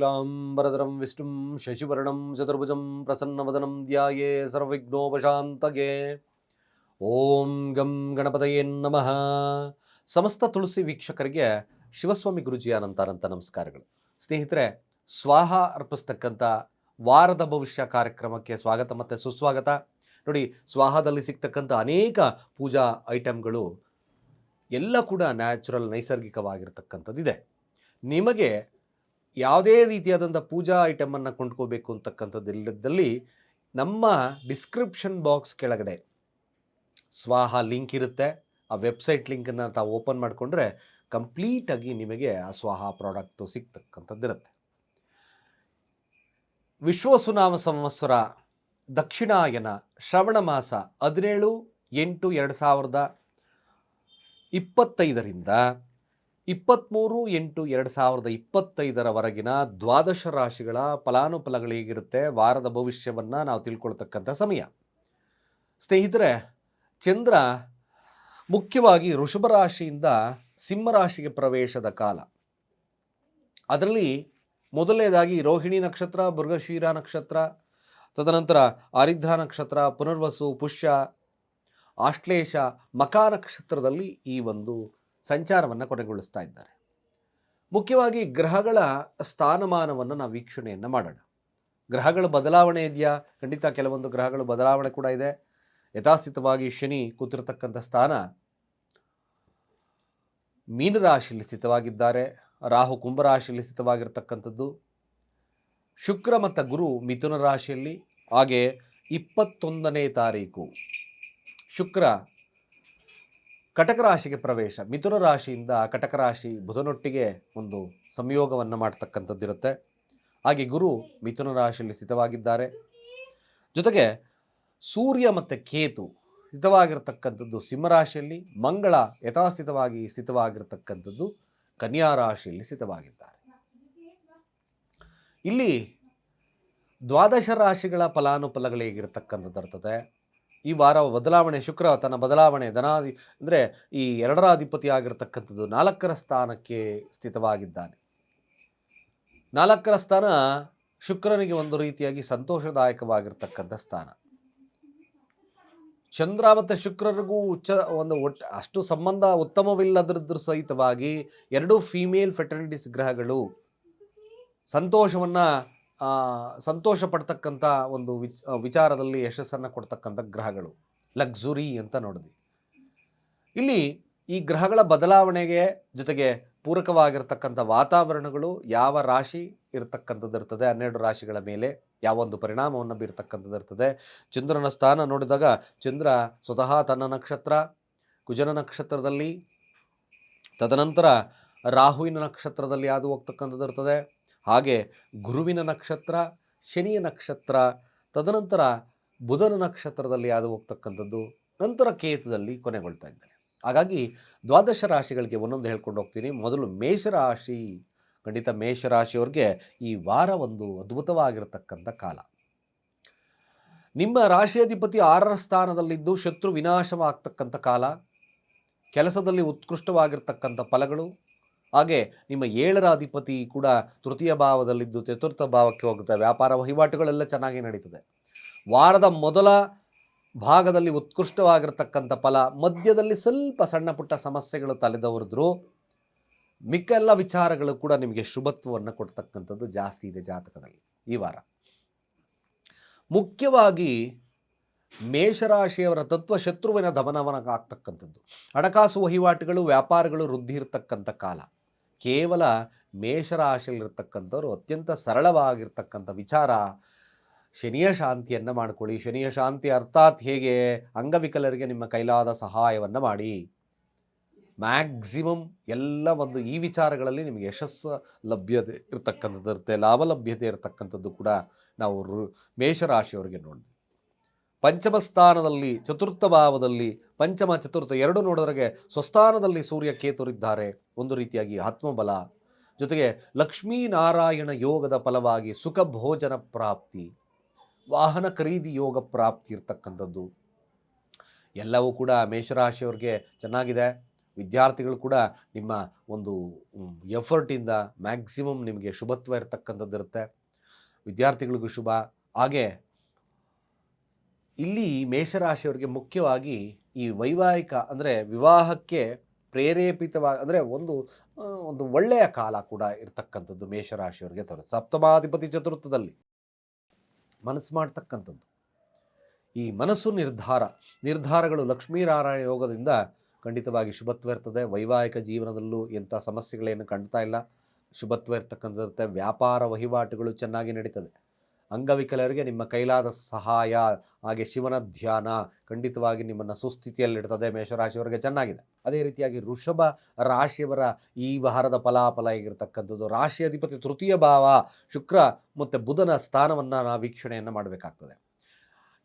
शुक्लाम्बरधरं विष्णुं शशिवर्णं चतुर्भुजं प्रसन्नवदनं ध्याये सर्वविघ्नोपशान्तये ಓಂ ಗಂ ಗಣಪತಯೇ ನಮಃ ಸಮಸ್ತ ತುಳಸಿ ವೀಕ್ಷಕರಿಗೆ ಶಿವಸ್ವಾಮಿ ಗುರುಜಿಯ ಅನಂತಾನಂತ ನಮಸ್ಕಾರಗಳು ಸ್ನೇಹಿತರೆ ಸ್ವಾಹ ಅರ್ಪಿಸ್ತಕ್ಕಂಥ ವಾರದ ಭವಿಷ್ಯ ಕಾರ್ಯಕ್ರಮಕ್ಕೆ ಸ್ವಾಗತ ಮತ್ತು ಸುಸ್ವಾಗತ ನೋಡಿ ಸ್ವಾಹದಲ್ಲಿ ಸಿಗ್ತಕ್ಕಂಥ ಅನೇಕ ಪೂಜಾ ಐಟಮ್ಗಳು ಎಲ್ಲ ಕೂಡ ನ್ಯಾಚುರಲ್ ನೈಸರ್ಗಿಕವಾಗಿರ್ತಕ್ಕಂಥದ್ದಿದೆ ನಿಮಗೆ ಯಾವುದೇ ರೀತಿಯಾದಂಥ ಪೂಜಾ ಐಟಮನ್ನು ಕೊಂಡ್ಕೋಬೇಕು ಅಂತಕ್ಕಂಥದ್ದಿಲ್ಲದಲ್ಲಿ ನಮ್ಮ ಡಿಸ್ಕ್ರಿಪ್ಷನ್ ಬಾಕ್ಸ್ ಕೆಳಗಡೆ ಸ್ವಾಹ ಲಿಂಕ್ ಇರುತ್ತೆ. ಆ ವೆಬ್ಸೈಟ್ ಲಿಂಕನ್ನು ತಾವು ಓಪನ್ ಮಾಡಿಕೊಂಡ್ರೆ ಕಂಪ್ಲೀಟಾಗಿ ನಿಮಗೆ ಆ ಸ್ವಾಹ ಪ್ರಾಡಕ್ಟು ಸಿಗ್ತಕ್ಕಂಥದ್ದಿರುತ್ತೆ. ವಿಶ್ವಸುನಾಮ ಸಂವತ್ಸರ ದಕ್ಷಿಣಾಯನ ಶ್ರವಣ ಮಾಸ ಹದಿನೇಳು ಎಂಟು ಎರಡು ಸಾವಿರದ ಇಪ್ಪತ್ತೈದರಿಂದ ಇಪ್ಪತ್ತ್ಮೂರು ಎಂಟು ಎರಡು ಸಾವಿರದ ಇಪ್ಪತ್ತೈದರವರೆಗಿನ ದ್ವಾದಶ ರಾಶಿಗಳ ಫಲಾನುಫಲಗಳು ಹೇಗಿರುತ್ತೆ, ವಾರದ ಭವಿಷ್ಯವನ್ನು ನಾವು ತಿಳ್ಕೊಳ್ತಕ್ಕಂಥ ಸಮಯ. ಸ್ನೇಹಿತರೆ, ಚಂದ್ರ ಮುಖ್ಯವಾಗಿ ಋಷಭ ರಾಶಿಯಿಂದ ಸಿಂಹರಾಶಿಗೆ ಪ್ರವೇಶದ ಕಾಲ. ಅದರಲ್ಲಿ ಮೊದಲನೇದಾಗಿ ರೋಹಿಣಿ ನಕ್ಷತ್ರ, ಮೃಗಶೀರ ನಕ್ಷತ್ರ, ತದನಂತರ ಆರಿದ್ರ ನಕ್ಷತ್ರ, ಪುನರ್ವಸು, ಪುಷ್ಯ, ಆಶ್ಲೇಷ, ಮಕಾ ನಕ್ಷತ್ರದಲ್ಲಿ ಈ ಒಂದು ಸಂಚಾರವನ್ನು ಕೊನೆಗೊಳಿಸ್ತಾ ಇದ್ದಾರೆ. ಮುಖ್ಯವಾಗಿ ಗ್ರಹಗಳ ಸ್ಥಾನಮಾನವನ್ನು ನಾವು ವೀಕ್ಷಣೆಯನ್ನು ಮಾಡೋಣ. ಗ್ರಹಗಳ ಬದಲಾವಣೆ ಇದೆಯಾ? ಖಂಡಿತ ಕೆಲವೊಂದು ಗ್ರಹಗಳು ಬದಲಾವಣೆ ಕೂಡ ಇದೆ. ಯಥಾಸ್ಥಿತವಾಗಿ ಶನಿ ಕೂತಿರತಕ್ಕಂಥ ಸ್ಥಾನ ಮೀನರಾಶಿಯಲ್ಲಿ ಸ್ಥಿತವಾಗಿದ್ದಾರೆ. ರಾಹು ಕುಂಭರಾಶಿಯಲ್ಲಿ ಸ್ಥಿತವಾಗಿರ್ತಕ್ಕಂಥದ್ದು. ಶುಕ್ರ ಮತ್ತು ಗುರು ಮಿಥುನ ರಾಶಿಯಲ್ಲಿ. ಹಾಗೆ ಇಪ್ಪತ್ತೊಂದನೇ ತಾರೀಕು ಶುಕ್ರ ಕಟಕ ರಾಶಿಗೆ ಪ್ರವೇಶ. ಮಿಥುನ ರಾಶಿಯಿಂದ ಕಟಕ ರಾಶಿ ಬುಧನೊಟ್ಟಿಗೆ ಒಂದು ಸಂಯೋಗವನ್ನು ಮಾಡ್ತಕ್ಕಂಥದ್ದಿರುತ್ತೆ ಹಾಗೆ ಗುರು ಮಿಥುನ ರಾಶಿಯಲ್ಲಿ ಸ್ಥಿತವಾಗಿದ್ದಾರೆ. ಜೊತೆಗೆ ಸೂರ್ಯ ಮತ್ತು ಕೇತು ಸ್ಥಿತವಾಗಿರ್ತಕ್ಕಂಥದ್ದು ಸಿಂಹರಾಶಿಯಲ್ಲಿ ಮಂಗಳ ಯಥಾಸ್ಥಿತವಾಗಿ ಸ್ಥಿತವಾಗಿರ್ತಕ್ಕಂಥದ್ದು ಕನ್ಯಾ ರಾಶಿಯಲ್ಲಿ ಸ್ಥಿತವಾಗಿದ್ದಾರೆ. ಇಲ್ಲಿ ದ್ವಾದಶ ರಾಶಿಗಳ ಫಲಾನುಫಲಗಳು ಹೇಗಿರತಕ್ಕಂಥದ್ದು ಇರ್ತದೆ ಈ ವಾರ ಬದಲಾವಣೆ, ಶುಕ್ರ ತನ್ನ ಬದಲಾವಣೆ, ಧನಾಧಿ, ಅಂದರೆ ಈ ಎರಡರ ಅಧಿಪತಿ ಆಗಿರತಕ್ಕಂಥದ್ದು ನಾಲ್ಕರ ಸ್ಥಾನಕ್ಕೆ ಸ್ಥಿತವಾಗಿದ್ದಾನೆ. ನಾಲ್ಕರ ಸ್ಥಾನ ಶುಕ್ರನಿಗೆ ಒಂದು ರೀತಿಯಾಗಿ ಸಂತೋಷದಾಯಕವಾಗಿರ್ತಕ್ಕಂಥ ಸ್ಥಾನ. ಚಂದ್ರ ಮತ್ತು ಶುಕ್ರರಿಗೂ ಉಚ್ಚ ಒಂದು ಒಟ್ಟು ಅಷ್ಟು ಸಂಬಂಧ ಉತ್ತಮವಿಲ್ಲದ್ರದ್ರ ಸಹಿತವಾಗಿ ಎರಡೂ ಫೀಮೇಲ್ ಫೆಟರ್ನಿಟೀಸ್ ಗ್ರಹಗಳು ಸಂತೋಷವನ್ನು ಸಂತೋಷ ಪಡ್ತಕ್ಕಂಥ ಒಂದು ವಿಚ್ ವಿಚಾರದಲ್ಲಿ ಯಶಸ್ಸನ್ನು ಕೊಡ್ತಕ್ಕಂಥ ಗ್ರಹಗಳು. ಲಕ್ಸುರಿ ಅಂತ ನೋಡಿದ್ವಿ. ಇಲ್ಲಿ ಈ ಗ್ರಹಗಳ ಬದಲಾವಣೆಗೆ ಜೊತೆಗೆ ಪೂರಕವಾಗಿರ್ತಕ್ಕಂಥ ವಾತಾವರಣಗಳು ಯಾವ ರಾಶಿ ಇರತಕ್ಕಂಥದ್ದು ಇರ್ತದೆ, ಹನ್ನೆರಡು ರಾಶಿಗಳ ಮೇಲೆ ಯಾವೊಂದು ಪರಿಣಾಮವನ್ನು ಬೀರ್ತಕ್ಕಂಥದ್ದು ಇರ್ತದೆ. ಚಂದ್ರನ ಸ್ಥಾನ ನೋಡಿದಾಗ ಚಂದ್ರ ಸ್ವತಃ ತನ್ನ ನಕ್ಷತ್ರ, ಕುಜನ ನಕ್ಷತ್ರದಲ್ಲಿ, ತದನಂತರ ರಾಹುವಿನ ನಕ್ಷತ್ರದಲ್ಲಿ ಯಾವುದು ಹೋಗ್ತಕ್ಕಂಥದ್ದು ಇರ್ತದೆ. ಹಾಗೆ ಗುರುವಿನ ನಕ್ಷತ್ರ, ಶನಿಯ ನಕ್ಷತ್ರ, ತದನಂತರ ಬುಧನ ನಕ್ಷತ್ರದಲ್ಲಿ ಆದ ಹೋಗ್ತಕ್ಕಂಥದ್ದು, ನಂತರ ಕೇತದಲ್ಲಿ ಕೊನೆಗೊಳ್ತಾ ಇದ್ದಾರೆ. ಹಾಗಾಗಿ ದ್ವಾದಶ ರಾಶಿಗಳಿಗೆ ಒಂದೊಂದು ಹೇಳ್ಕೊಂಡು ಹೋಗ್ತೀನಿ. ಮೊದಲು ಮೇಷರಾಶಿ ಖಂಡಿತ ಮೇಷರಾಶಿಯವ್ರಿಗೆ ಈ ವಾರ ಒಂದು ಅದ್ಭುತವಾಗಿರತಕ್ಕಂಥ ಕಾಲ. ನಿಮ್ಮ ರಾಶಿಯಾಧಿಪತಿ ಆರರ ಸ್ಥಾನದಲ್ಲಿದ್ದು ಶತ್ರು ವಿನಾಶವಾಗ್ತಕ್ಕಂಥ ಕಾಲ. ಕೆಲಸದಲ್ಲಿ ಉತ್ಕೃಷ್ಟವಾಗಿರ್ತಕ್ಕಂಥ ಫಲಗಳು. ಹಾಗೆ ನಿಮ್ಮ ಏಳರ ಅಧಿಪತಿ ಕೂಡ ತೃತೀಯ ಭಾವದಲ್ಲಿದ್ದು ಚತುರ್ಥ ಭಾವಕ್ಕೆ ಹೋಗುತ್ತೆ. ವ್ಯಾಪಾರ ವಹಿವಾಟುಗಳೆಲ್ಲ ಚೆನ್ನಾಗಿ ನಡೀತದೆ. ವಾರದ ಮೊದಲ ಭಾಗದಲ್ಲಿ ಉತ್ಕೃಷ್ಟವಾಗಿರ್ತಕ್ಕಂಥ ಫಲ, ಮಧ್ಯದಲ್ಲಿ ಸ್ವಲ್ಪ ಸಣ್ಣ ಪುಟ್ಟ ಸಮಸ್ಯೆಗಳು ತಲೆದವರಿದ್ರು ಮಿಕ್ಕ ಎಲ್ಲ ವಿಚಾರಗಳು ಕೂಡ ನಿಮಗೆ ಶುಭತ್ವವನ್ನು ಕೊಡ್ತಕ್ಕಂಥದ್ದು ಜಾಸ್ತಿ ಇದೆ ಜಾತಕದಲ್ಲಿ ಈ ವಾರ. ಮುಖ್ಯವಾಗಿ ಮೇಷರಾಶಿಯವರ ತತ್ವ ಶತ್ರುವಿನ ದಮನವನ ಆಗ್ತಕ್ಕಂಥದ್ದು. ಹಣಕಾಸು ವಹಿವಾಟುಗಳು, ವ್ಯಾಪಾರಗಳು ವೃದ್ಧಿ ಇರತಕ್ಕಂಥ ಕಾಲ. ಕೇವಲ ಮೇಷರಾಶಿಯಲ್ಲಿರ್ತಕ್ಕಂಥವ್ರು ಅತ್ಯಂತ ಸರಳವಾಗಿರ್ತಕ್ಕಂಥ ವಿಚಾರ ಶನಿಯ ಶಾಂತಿಯನ್ನು ಮಾಡಿಕೊಳ್ಳಿ. ಶನಿಯ ಶಾಂತಿ ಅರ್ಥಾತ್ ಹೇಗೆ ಅಂಗವಿಕಲರಿಗೆ ನಿಮ್ಮ ಕೈಲಾದ ಸಹಾಯವನ್ನು ಮಾಡಿ. ಮ್ಯಾಕ್ಸಿಮಮ್ ಎಲ್ಲ ಒಂದು ಈ ವಿಚಾರಗಳಲ್ಲಿ ನಿಮಗೆ ಯಶಸ್ಸು ಲಭ್ಯತೆ ಇರತಕ್ಕಂಥದ್ದು ಇರುತ್ತೆ ಲಾಭ ಲಭ್ಯತೆ ಇರತಕ್ಕಂಥದ್ದು ಕೂಡ ನಾವು ಮೇಷರಾಶಿಯವರಿಗೆ ನೋಡಿ ಪಂಚಮ ಸ್ಥಾನದಲ್ಲಿ ಚತುರ್ಥ ಭಾವದಲ್ಲಿ ಪಂಚಮ ಚತುರ್ಥ ಎರಡು ನೋಡೋದ್ರಿಗೆ ಸ್ವಸ್ಥಾನದಲ್ಲಿ ಸೂರ್ಯ ಕೇತುರಿದ್ದಾರೆ. ಒಂದು ರೀತಿಯಾಗಿ ಆತ್ಮಬಲ. ಜೊತೆಗೆ ಲಕ್ಷ್ಮೀನಾರಾಯಣ ಯೋಗದ ಫಲವಾಗಿ ಸುಖ ಭೋಜನ ಪ್ರಾಪ್ತಿ. ವಾಹನ ಖರೀದಿ ಯೋಗ ಪ್ರಾಪ್ತಿ ಇರ್ತಕ್ಕಂಥದ್ದು. ಎಲ್ಲವೂ ಕೂಡ ಮೇಷರಾಶಿಯವ್ರಿಗೆ ಚೆನ್ನಾಗಿದೆ. ವಿದ್ಯಾರ್ಥಿಗಳು ಕೂಡ ನಿಮ್ಮ ಒಂದು ಎಫರ್ಟಿಂದ ಮ್ಯಾಕ್ಸಿಮಮ್ ನಿಮಗೆ ಶುಭತ್ವ ಇರತಕ್ಕಂಥದ್ದು ಇರುತ್ತೆ ವಿದ್ಯಾರ್ಥಿಗಳಿಗೂ ಶುಭ. ಹಾಗೆ ಇಲ್ಲಿ ಮೇಷರಾಶಿಯವರಿಗೆ ಮುಖ್ಯವಾಗಿ ಈ ವೈವಾಹಿಕ ಅಂದರೆ ವಿವಾಹಕ್ಕೆ ಪ್ರೇರೇಪಿತವಾಗಿ ಅಂದರೆ ಒಂದು ಒಂದು ಒಳ್ಳೆಯ ಕಾಲ ಕೂಡ ಇರ್ತಕ್ಕಂಥದ್ದು ಮೇಷರಾಶಿಯವರಿಗೆ ತರ ಸಪ್ತಮಾಧಿಪತಿ ಚತುರ್ಥದಲ್ಲಿ ಮನಸ್ಸು ಮಾಡ್ತಕ್ಕಂಥದ್ದು. ಈ ಮನಸ್ಸು ನಿರ್ಧಾರ, ನಿರ್ಧಾರಗಳು ಲಕ್ಷ್ಮೀನಾರಾಯಣ ಯೋಗದಿಂದ ಖಂಡಿತವಾಗಿ ಶುಭತ್ವ ಇರ್ತದೆ. ವೈವಾಹಿಕ ಜೀವನದಲ್ಲೂ ಎಂಥ ಸಮಸ್ಯೆಗಳೇನು ಕಾಣ್ತಾ ಇಲ್ಲ. ಶುಭತ್ವ ಇರ್ತಕ್ಕಂಥದ್ದು ವ್ಯಾಪಾರ ವಹಿವಾಟುಗಳು ಚೆನ್ನಾಗಿ ನಡೀತದೆ. ಅಂಗವಿಕಲರಿಗೆ ನಿಮ್ಮ ಕೈಲಾದ ಸಹಾಯ, ಹಾಗೆ ಶಿವನ ಧ್ಯಾನ ಖಂಡಿತವಾಗಿ ನಿಮ್ಮನ್ನು ಸುಸ್ಥಿತಿಯಲ್ಲಿಡ್ತದೆ, ಮೇಷರಾಶಿಯವರಿಗೆ ಚೆನ್ನಾಗಿದೆ. ಅದೇ ರೀತಿಯಾಗಿ ಋಷಭ ರಾಶಿಯವರ ಈ ವಾರದ ಫಲಾಫಲ ಆಗಿರತಕ್ಕಂಥದ್ದು. ರಾಶಿ ಅಧಿಪತಿ ತೃತೀಯ ಭಾವ ಶುಕ್ರ ಮತ್ತು ಬುಧನ ಸ್ಥಾನವನ್ನು ನಾವು ವೀಕ್ಷಣೆಯನ್ನು ಮಾಡಬೇಕಾಗ್ತದೆ.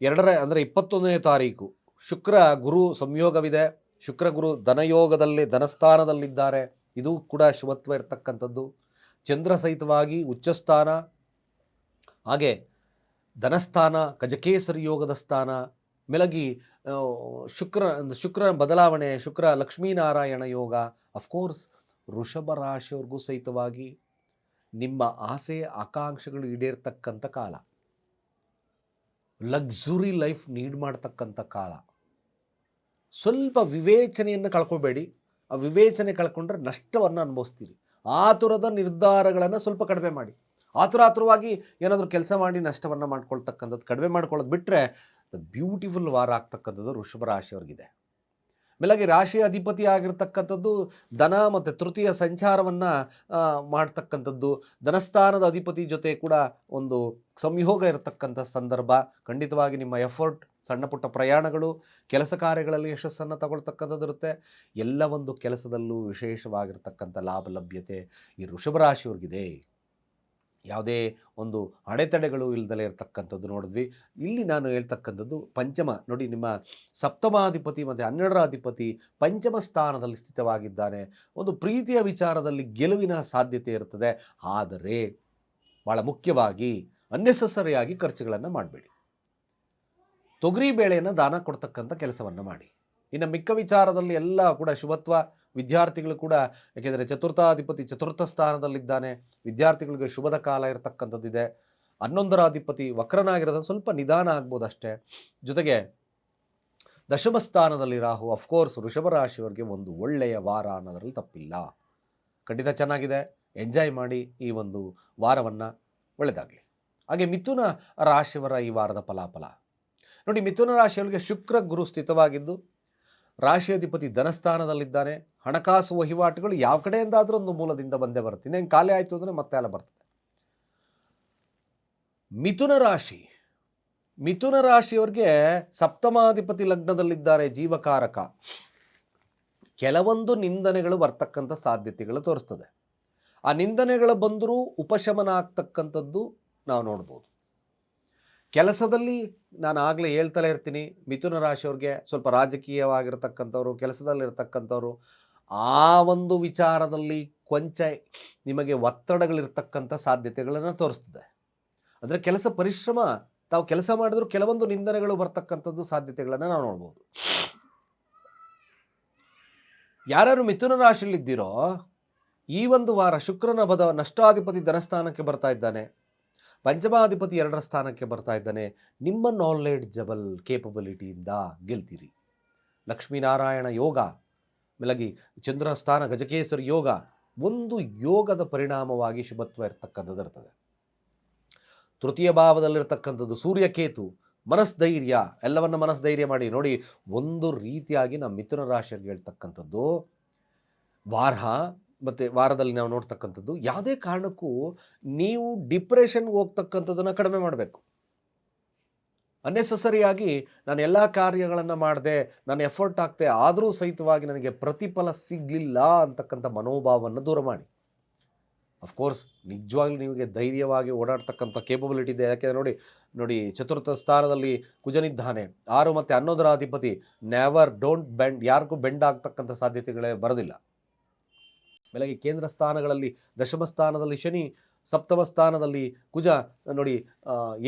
ಎರಡರ ಅಂದರೆ ಇಪ್ಪತ್ತೊಂದನೇ ತಾರೀಕು. ಶುಕ್ರ ಗುರು ಸಂಯೋಗವಿದೆ. ಶುಕ್ರ ಗುರು ಧನಯೋಗದಲ್ಲಿ, ಧನಸ್ಥಾನದಲ್ಲಿದ್ದಾರೆ. ಇದು ಕೂಡ ಶುಭತ್ವ ಇರತಕ್ಕಂಥದ್ದು. ಚಂದ್ರ ಸಹಿತವಾಗಿ ಉಚ್ಚಸ್ಥಾನ ಹಾಗೆ ಧನಸ್ಥಾನ, ಗಜಕೇಸರಿ ಯೋಗದ ಸ್ಥಾನ, ಮೆಲಗಿ ಶುಕ್ರ ಶುಕ್ರ ಬದಲಾವಣೆ, ಶುಕ್ರ ಲಕ್ಷ್ಮೀನಾರಾಯಣ ಯೋಗ ಅಫ್ಕೋರ್ಸ್ ವೃಷಭ ರಾಶಿಯವ್ರಿಗೂ ಸಹಿತವಾಗಿ ನಿಮ್ಮ ಆಸೆ, ಆಕಾಂಕ್ಷೆಗಳು ಈಡೇರ್ತಕ್ಕಂಥ ಕಾಲ. ಲಕ್ಸುರಿ ಲೈಫ್ ನೀಡ್ ಮಾಡ್ತಕ್ಕಂಥ ಕಾಲ. ಸ್ವಲ್ಪ ವಿವೇಚನೆಯನ್ನು ಕಳ್ಕೊಬೇಡಿ. ಆ ವಿವೇಚನೆ ಕಳ್ಕೊಂಡ್ರೆ ನಷ್ಟವನ್ನು ಅನುಭವಿಸ್ತೀರಿ. ಆತುರದ ನಿರ್ಧಾರಗಳನ್ನು ಸ್ವಲ್ಪ ಕಡಿಮೆ ಮಾಡಿ. ಆತುರ ಆತುರವಾಗಿ ಏನಾದರೂ ಕೆಲಸ ಮಾಡಿ ನಷ್ಟವನ್ನು ಮಾಡ್ಕೊಳ್ತಕ್ಕಂಥದ್ದು, ಕಡಿಮೆ ಮಾಡ್ಕೊಳ್ಳೋದು ಬಿಟ್ಟರೆ ಬ್ಯೂಟಿಫುಲ್ ವಾರ ಆಗ್ತಕ್ಕಂಥದ್ದು ವೃಷಭ ರಾಶಿಯವ್ರಿಗಿದೆ. ಮೇಲಾಗಿ ರಾಶಿ ಅಧಿಪತಿ ಆಗಿರ್ತಕ್ಕಂಥದ್ದು ಧನ ಮತ್ತು ತೃತೀಯ ಸಂಚಾರವನ್ನು ಮಾಡ್ತಕ್ಕಂಥದ್ದು. ಧನಸ್ಥಾನದ ಅಧಿಪತಿ ಜೊತೆ ಕೂಡ ಒಂದು ಸಂಯೋಗ ಇರತಕ್ಕಂಥ ಸಂದರ್ಭ. ಖಂಡಿತವಾಗಿ ನಿಮ್ಮ ಎಫರ್ಟ್, ಸಣ್ಣ ಪುಟ್ಟ ಪ್ರಯಾಣಗಳು, ಕೆಲಸ ಕಾರ್ಯಗಳಲ್ಲಿ ಯಶಸ್ಸನ್ನು ತಗೊಳ್ತಕ್ಕಂಥದ್ದು ಇರುತ್ತೆ. ಎಲ್ಲ ಒಂದು ಕೆಲಸದಲ್ಲೂ ವಿಶೇಷವಾಗಿರ್ತಕ್ಕಂಥ ಲಾಭ ಲಭ್ಯತೆ ಈ ವೃಷಭ ರಾಶಿಯವ್ರಿಗಿದೆ. ಯಾವುದೇ ಒಂದು ಅಡೆತಡೆಗಳು ಇಲ್ದಲೇ ಇರತಕ್ಕಂಥದ್ದು ನೋಡಿದ್ವಿ. ಇಲ್ಲಿ ನಾನು ಹೇಳ್ತಕ್ಕಂಥದ್ದು ಪಂಚಮ. ನೋಡಿ, ನಿಮ್ಮ ಸಪ್ತಮಾಧಿಪತಿ ಮತ್ತು ಹನ್ನೆರಡರ ಅಧಿಪತಿ ಪಂಚಮ ಸ್ಥಾನದಲ್ಲಿ ಸ್ಥಿತವಾಗಿದ್ದಾನೆ. ಒಂದು ಪ್ರೀತಿಯ ವಿಚಾರದಲ್ಲಿ ಗೆಲುವಿನ ಸಾಧ್ಯತೆ ಇರುತ್ತದೆ. ಆದರೆ ಭಾಳ ಮುಖ್ಯವಾಗಿ ಅನ್ನೆಸಸರಿಯಾಗಿ ಖರ್ಚುಗಳನ್ನು ಮಾಡಬೇಡಿ. ತೊಗರಿ ಬೇಳೆಯನ್ನು ದಾನ ಕೊಡ್ತಕ್ಕಂಥ ಕೆಲಸವನ್ನು ಮಾಡಿ. ಇನ್ನು ಮಿಕ್ಕ ವಿಚಾರದಲ್ಲಿ ಎಲ್ಲ ಕೂಡ ಶುಭತ್ವ. ವಿದ್ಯಾರ್ಥಿಗಳು ಕೂಡ, ಯಾಕೆಂದರೆ ಚತುರ್ಥಾಧಿಪತಿ ಚತುರ್ಥ ಸ್ಥಾನದಲ್ಲಿದ್ದಾನೆ. ವಿದ್ಯಾರ್ಥಿಗಳಿಗೆ ಶುಭದ ಕಾಲ ಇರತಕ್ಕಂಥದ್ದಿದೆ. ಹನ್ನೊಂದರ ಅಧಿಪತಿ ವಕ್ರನಾಗಿರೋದ್ರ ಸ್ವಲ್ಪ ನಿಧಾನ ಆಗ್ಬೋದಷ್ಟೇ ಜೊತೆಗೆ ದಶಮ ಸ್ಥಾನದಲ್ಲಿ ರಾಹು ಅಫ್ಕೋರ್ಸ್ ವೃಷಭ ರಾಶಿಯವರಿಗೆ ಒಂದು ಒಳ್ಳೆಯ ವಾರ ಅನ್ನೋದರಲ್ಲಿ ತಪ್ಪಿಲ್ಲ. ಖಂಡಿತ ಚೆನ್ನಾಗಿದೆ. ಎಂಜಾಯ್ ಮಾಡಿ ಈ ಒಂದು ವಾರವನ್ನು ಒಳ್ಳೆಯದಾಗಲಿ ಹಾಗೆ ಮಿಥುನ ರಾಶಿಯವರ ಈ ವಾರದ ಫಲಾಫಲ. ನೋಡಿ, ಮಿಥುನ ರಾಶಿಯವರಿಗೆ ಶುಕ್ರ ಗುರು ಸ್ಥಿತವಾಗಿದ್ದು ರಾಶಿಯಾಧಿಪತಿ ಧನಸ್ಥಾನದಲ್ಲಿದ್ದಾನೆ ಹಣಕಾಸು ವಹಿವಾಟುಗಳು ಯಾವ ಕಡೆಯಿಂದಾದರೂ ಒಂದು ಮೂಲದಿಂದ ಬಂದೇ ಬರುತ್ತೆ. ಇನ್ನೇನು ಖಾಲಿ ಆಯಿತು ಅಂದರೆ ಮತ್ತೆ ಎಲ್ಲ ಬರ್ತದೆ. ಮಿಥುನ ರಾಶಿ. ಮಿಥುನ ರಾಶಿಯವರಿಗೆ ಸಪ್ತಮಾಧಿಪತಿ ಲಗ್ನದಲ್ಲಿದ್ದಾರೆ ಜೀವಕಾರಕ. ಕೆಲವೊಂದು ನಿಂದನೆಗಳು ಬರ್ತಕ್ಕಂಥ ಸಾಧ್ಯತೆಗಳು ತೋರಿಸ್ತದೆ. ಆ ನಿಂದನೆಗಳು ಬಂದರೂ ಉಪಶಮನ ಆಗ್ತಕ್ಕಂಥದ್ದು ನಾವು ನೋಡ್ಬೋದು. ಕೆಲಸದಲ್ಲಿ ನಾನು ಆಗಲೇ ಹೇಳ್ತಲೇ ಇರ್ತೀನಿ, ಮಿಥುನ ರಾಶಿಯವ್ರಿಗೆ ಸ್ವಲ್ಪ ರಾಜಕೀಯವಾಗಿರ್ತಕ್ಕಂಥವ್ರು, ಕೆಲಸದಲ್ಲಿರ್ತಕ್ಕಂಥವ್ರು, ಆ ಒಂದು ವಿಚಾರದಲ್ಲಿ ಕೊಂಚ ನಿಮಗೆ ಒತ್ತಡಗಳಿರ್ತಕ್ಕಂಥ ಸಾಧ್ಯತೆಗಳನ್ನು ತೋರಿಸ್ತದೆ. ಅಂದರೆ ಕೆಲಸ ಪರಿಶ್ರಮ, ತಾವು ಕೆಲಸ ಮಾಡಿದ್ರು ಕೆಲವೊಂದು ನಿಂದನೆಗಳು ಬರ್ತಕ್ಕಂಥದ್ದು ಸಾಧ್ಯತೆಗಳನ್ನು ನಾವು ನೋಡ್ಬೋದು. ಯಾರ್ಯಾರು ಮಿಥುನ ರಾಶಿಯಲ್ಲಿದ್ದೀರೋ, ಈ ಒಂದು ವಾರ ಶುಕ್ರನ ಬದ, ನಷ್ಟಾಧಿಪತಿ ಧನಸ್ಥಾನಕ್ಕೆ ಬರ್ತಾ ಇದ್ದಾನೆ. ಪಂಚಮಾಧಿಪತಿ ಎರಡರ ಸ್ಥಾನಕ್ಕೆ ಬರ್ತಾ ಇದ್ದಾನೆ. ನಿಮ್ಮ ನಾಲೆಡ್ಜಬಲ್ ಕೇಪಬಿಲಿಟಿಯಿಂದ ಗೆಲ್ತೀರಿ. ಲಕ್ಷ್ಮೀನಾರಾಯಣ ಯೋಗ, ಮೆಲಗಿ ಚಂದ್ರ ಸ್ಥಾನ ಗಜಕೇಶ್ವರಿ ಯೋಗ, ಒಂದು ಯೋಗದ ಪರಿಣಾಮವಾಗಿ ಶುಭತ್ವ ಇರ್ತಕ್ಕಂಥದ್ದು ಇರ್ತದೆ. ತೃತೀಯ ಭಾವದಲ್ಲಿರ್ತಕ್ಕಂಥದ್ದು ಸೂರ್ಯಕೇತು, ಮನಸ್ಧೈರ್ಯ, ಎಲ್ಲವನ್ನ ಮನಸ್ಧೈರ್ಯ ಮಾಡಿ. ನೋಡಿ, ಒಂದು ರೀತಿಯಾಗಿ ನಮ್ಮ ಮಿಥುನ ರಾಶಿಯಲ್ಲಿ ಹೇಳ್ತಕ್ಕಂಥದ್ದು ವಾರ ಮತ್ತು ವಾರದಲ್ಲಿ ನಾವು ನೋಡ್ತಕ್ಕಂಥದ್ದು, ಯಾವುದೇ ಕಾರಣಕ್ಕೂ ನೀವು ಡಿಪ್ರೆಷನ್ಗೆ ಹೋಗ್ತಕ್ಕಂಥದ್ದನ್ನು ಕಡಿಮೆ ಮಾಡಬೇಕು. ಅನ್ನೆಸಸರಿಯಾಗಿ ನಾನು ಎಲ್ಲ ಕಾರ್ಯಗಳನ್ನು ಮಾಡಿದೆ, ನಾನು ಎಫರ್ಟ್ ಹಾಕ್ತೆ ಆದರೂ ಸಹಿತವಾಗಿ ನನಗೆ ಪ್ರತಿಫಲ ಸಿಗಲಿಲ್ಲ ಅಂತಕ್ಕಂಥ ಮನೋಭಾವವನ್ನು ದೂರ ಮಾಡಿ. ಅಫ್ಕೋರ್ಸ್ ನಿಜವಾಗ್ಲೂ ನಿಮಗೆ ಧೈರ್ಯವಾಗಿ ಓಡಾಡ್ತಕ್ಕಂಥ ಕೇಪಬಿಲಿಟಿ ಇದೆ. ಯಾಕೆಂದರೆ ನೋಡಿ ನೋಡಿ ಚತುರ್ಥ ಸ್ಥಾನದಲ್ಲಿ ಕುಜನಿದ್ದಾನೆ. ಆರು ಮತ್ತು ಹನ್ನೊಂದರ ಅಧಿಪತಿ. ನ್ಯಾವರ್ ಡೋಂಟ್ ಬೆಂಡ್ ಯಾರಿಗೂ ಬೆಂಡ್ ಆಗ್ತಕ್ಕಂಥ ಸಾಧ್ಯತೆಗಳೇ ಬರೋದಿಲ್ಲ. ಬೆಳಗ್ಗೆ ಕೇಂದ್ರ ಸ್ಥಾನಗಳಲ್ಲಿ ದಶಮ ಸ್ಥಾನದಲ್ಲಿ ಶನಿ, ಸಪ್ತಮ ಸ್ಥಾನದಲ್ಲಿ ಕುಜ. ನೋಡಿ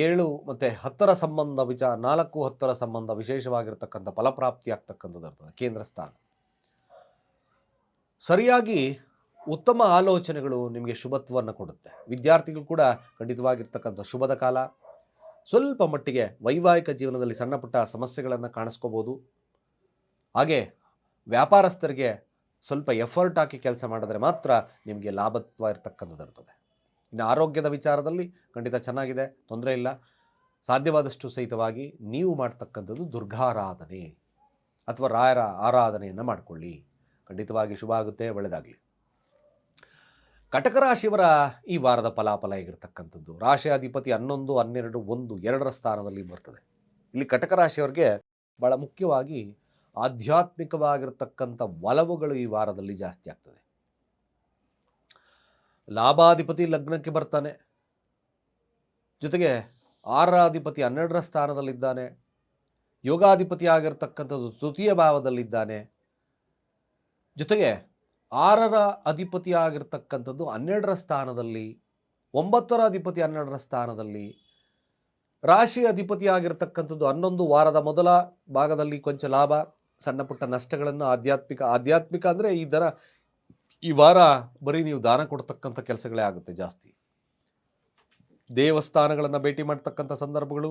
ಏಳು ಮತ್ತು ಹತ್ತರ ಸಂಬಂಧ ವಿಚಾರ ನಾಲ್ಕು ಹತ್ತರ ಸಂಬಂಧ ವಿಶೇಷವಾಗಿರ್ತಕ್ಕಂಥ ಫಲಪ್ರಾಪ್ತಿ ಆಗ್ತಕ್ಕಂಥದ್ದು ಕೇಂದ್ರ ಸ್ಥಾನ. ಸರಿಯಾಗಿ ಉತ್ತಮ ಆಲೋಚನೆಗಳು ನಿಮಗೆ ಶುಭತ್ವವನ್ನು ಕೊಡುತ್ತೆ. ವಿದ್ಯಾರ್ಥಿಗಳು ಕೂಡ ಖಂಡಿತವಾಗಿರ್ತಕ್ಕಂಥ ಶುಭದ ಕಾಲ. ಸ್ವಲ್ಪ ಮಟ್ಟಿಗೆ ವೈವಾಹಿಕ ಜೀವನದಲ್ಲಿ ಸಣ್ಣಪುಟ್ಟ ಸಮಸ್ಯೆಗಳನ್ನು ಕಾಣಿಸ್ಕೋಬೋದು. ಹಾಗೆ ವ್ಯಾಪಾರಸ್ಥರಿಗೆ ಸ್ವಲ್ಪ ಎಫರ್ಟ್ ಹಾಕಿ ಕೆಲಸ ಮಾಡಿದ್ರೆ ಮಾತ್ರ ನಿಮಗೆ ಲಾಭತ್ವ ಇರ್ತಕ್ಕಂಥದ್ದು ಇರ್ತದೆ. ಇನ್ನು ಆರೋಗ್ಯದ ವಿಚಾರದಲ್ಲಿ ಖಂಡಿತ ಚೆನ್ನಾಗಿದೆ, ತೊಂದರೆ ಇಲ್ಲ. ಸಾಧ್ಯವಾದಷ್ಟು ಸಹಿತವಾಗಿ ನೀವು ಮಾಡ್ತಕ್ಕಂಥದ್ದು ದುರ್ಗಾರಾಧನೆ ಅಥವಾ ರಾಯರ ಆರಾಧನೆಯನ್ನು ಮಾಡಿಕೊಳ್ಳಿ. ಖಂಡಿತವಾಗಿ ಶುಭ ಆಗುತ್ತೆ ಒಳ್ಳೆಯದಾಗಲಿ ಕಟಕ ರಾಶಿಯವರ ಈ ವಾರದ ಫಲಾಫಲ ಹೇಗಿರ್ತಕ್ಕಂಥದ್ದು? ರಾಶಿ ಅಧಿಪತಿ ಹನ್ನೊಂದು, ಹನ್ನೆರಡು, ಒಂದು, ಎರಡರ ಸ್ಥಾನದಲ್ಲಿ ಬರ್ತದೆ. ಇಲ್ಲಿ ಕಟಕ ರಾಶಿಯವರಿಗೆ ಭಾಳ ಮುಖ್ಯವಾಗಿ ಆಧ್ಯಾತ್ಮಿಕವಾಗಿರ್ತಕ್ಕಂಥ ಒಲವುಗಳು ಈ ವಾರದಲ್ಲಿ ಜಾಸ್ತಿ ಆಗ್ತದೆ. ಲಾಭಾಧಿಪತಿ ಲಗ್ನಕ್ಕೆ ಬರ್ತಾನೆ. ಜೊತೆಗೆ ಆರಾಧಿಪತಿ ಹನ್ನೆರಡರ ಸ್ಥಾನದಲ್ಲಿದ್ದಾನೆ. ಯೋಗಾಧಿಪತಿ ಆಗಿರತಕ್ಕಂಥದ್ದು ತೃತೀಯ ಭಾವದಲ್ಲಿದ್ದಾನೆ. ಜೊತೆಗೆ ಆರರ ಅಧಿಪತಿ ಆಗಿರ್ತಕ್ಕಂಥದ್ದು ಹನ್ನೆರಡರ ಸ್ಥಾನದಲ್ಲಿ, ಒಂಬತ್ತರ ಅಧಿಪತಿ ಹನ್ನೆರಡರ ಸ್ಥಾನದಲ್ಲಿ, ರಾಶಿ ಅಧಿಪತಿ ಆಗಿರ್ತಕ್ಕಂಥದ್ದು ಹನ್ನೊಂದು ವಾರದ ಮೊದಲ ಭಾಗದಲ್ಲಿ ಕೊಂಚ ಲಾಭ. ಸಣ್ಣ ಪುಟ್ಟ ನಷ್ಟಗಳನ್ನು ಆಧ್ಯಾತ್ಮಿಕ ಆಧ್ಯಾತ್ಮಿಕ ಅಂದರೆ ಈ ದರ, ಈ ವಾರ ಬರೀ ನೀವು ದಾನ ಕೊಡ್ತಕ್ಕಂಥ ಕೆಲಸಗಳೇ ಆಗುತ್ತೆ ಜಾಸ್ತಿ. ದೇವಸ್ಥಾನಗಳನ್ನು ಭೇಟಿ ಮಾಡ್ತಕ್ಕಂಥ ಸಂದರ್ಭಗಳು,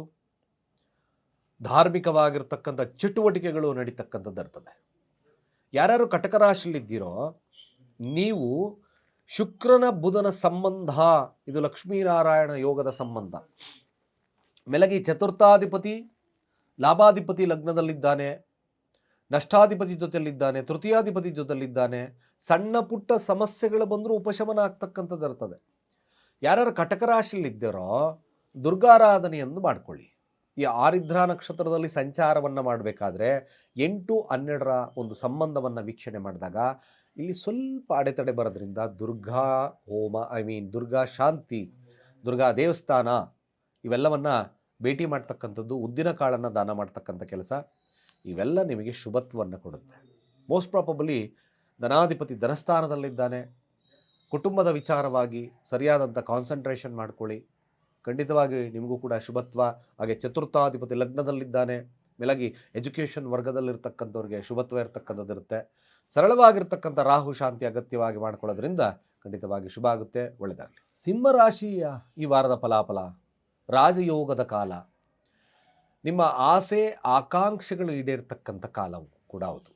ಧಾರ್ಮಿಕವಾಗಿರ್ತಕ್ಕಂಥ ಚಟುವಟಿಕೆಗಳು ನಡೀತಕ್ಕಂಥದ್ದು ಇರ್ತದೆ. ಯಾರ್ಯಾರು ಕಟಕರಾಶಿಯಲ್ಲಿದ್ದೀರೋ ನೀವು ಶುಕ್ರನ ಬುಧನ ಸಂಬಂಧ, ಇದು ಲಕ್ಷ್ಮೀನಾರಾಯಣ ಯೋಗದ ಸಂಬಂಧ. ಮೆಲಗಿ ಚತುರ್ಥಾಧಿಪತಿ, ಲಾಭಾಧಿಪತಿ ಲಗ್ನದಲ್ಲಿದ್ದಾನೆ. ನಷ್ಟಾಧಿಪತಿ ಜೊತೆಯಲ್ಲಿದ್ದಾನೆ, ತೃತೀಯಾಧಿಪತಿ ಜೊತೆಯಲ್ಲಿದ್ದಾನೆ, ಸಣ್ಣ ಪುಟ್ಟ ಸಮಸ್ಯೆಗಳು ಬಂದರೂ ಉಪಶಮನ ಆಗ್ತಕ್ಕಂಥದ್ದು ಇರ್ತದೆ. ಯಾರ್ಯಾರು ಕಟಕ ರಾಶಿಯಲ್ಲಿದ್ದಾರೋ ದುರ್ಗಾರಾಧನೆಯನ್ನು ಮಾಡಿಕೊಳ್ಳಿ. ಈ ಆರಿದ್ರಾ ನಕ್ಷತ್ರದಲ್ಲಿ ಸಂಚಾರವನ್ನು ಮಾಡಬೇಕಾದ್ರೆ ಎಂಟು ಹನ್ನೆರಡರ ಒಂದು ಸಂಬಂಧವನ್ನು ವೀಕ್ಷಣೆ ಮಾಡಿದಾಗ ಇಲ್ಲಿ ಸ್ವಲ್ಪ ಅಡೆತಡೆ ಬರೋದ್ರಿಂದ ದುರ್ಗಾ ಹೋಮ, ಐ ಮೀನ್ ದುರ್ಗಾ ಶಾಂತಿ, ದುರ್ಗಾ ದೇವಸ್ಥಾನ ಇವೆಲ್ಲವನ್ನು ಭೇಟಿ ಮಾಡ್ತಕ್ಕಂಥದ್ದು, ಉದ್ದಿನ ಕಾಳನ್ನು ದಾನ ಮಾಡ್ತಕ್ಕಂಥ ಕೆಲಸ. ಇವೆಲ್ಲ ನಿಮಗೆ ಶುಭತ್ವವನ್ನು ಕೊಡುತ್ತೆ. ಮೋಸ್ಟ್ ಪ್ರಾಬಬಲಿ ಧನಾಧಿಪತಿ ಧನಸ್ಥಾನದಲ್ಲಿದ್ದಾನೆ. ಕುಟುಂಬದ ವಿಚಾರವಾಗಿ ಸರಿಯಾದಂಥ ಕಾನ್ಸಂಟ್ರೇಷನ್ ಮಾಡ್ಕೊಳ್ಳಿ. ಖಂಡಿತವಾಗಿ ನಿಮಗೂ ಕೂಡ ಶುಭತ್ವ. ಹಾಗೆ ಚತುರ್ಥಾಧಿಪತಿ ಲಗ್ನದಲ್ಲಿದ್ದಾನೆ. ಮೇಲಾಗಿ ಎಜುಕೇಷನ್ ವರ್ಗದಲ್ಲಿರ್ತಕ್ಕಂಥವ್ರಿಗೆ ಶುಭತ್ವ ಇರತಕ್ಕಂಥದ್ದಿರುತ್ತೆ. ಸರಳವಾಗಿರ್ತಕ್ಕಂಥ ರಾಹು ಶಾಂತಿ ಅಗತ್ಯವಾಗಿ ಮಾಡ್ಕೊಳ್ಳೋದ್ರಿಂದ ಖಂಡಿತವಾಗಿ ಶುಭ ಆಗುತ್ತೆ ಒಳ್ಳೆಯದಾಗಲಿ ಸಿಂಹರಾಶಿಯ ಈ ವಾರದ ಫಲಾಫಲ ರಾಜಯೋಗದ ಕಾಲ. ನಿಮ್ಮ ಆಸೆ, ಆಕಾಂಕ್ಷೆಗಳು ಈಡೇರ್ತಕ್ಕಂಥ ಕಾಲವು ಕೂಡ ಹೌದು.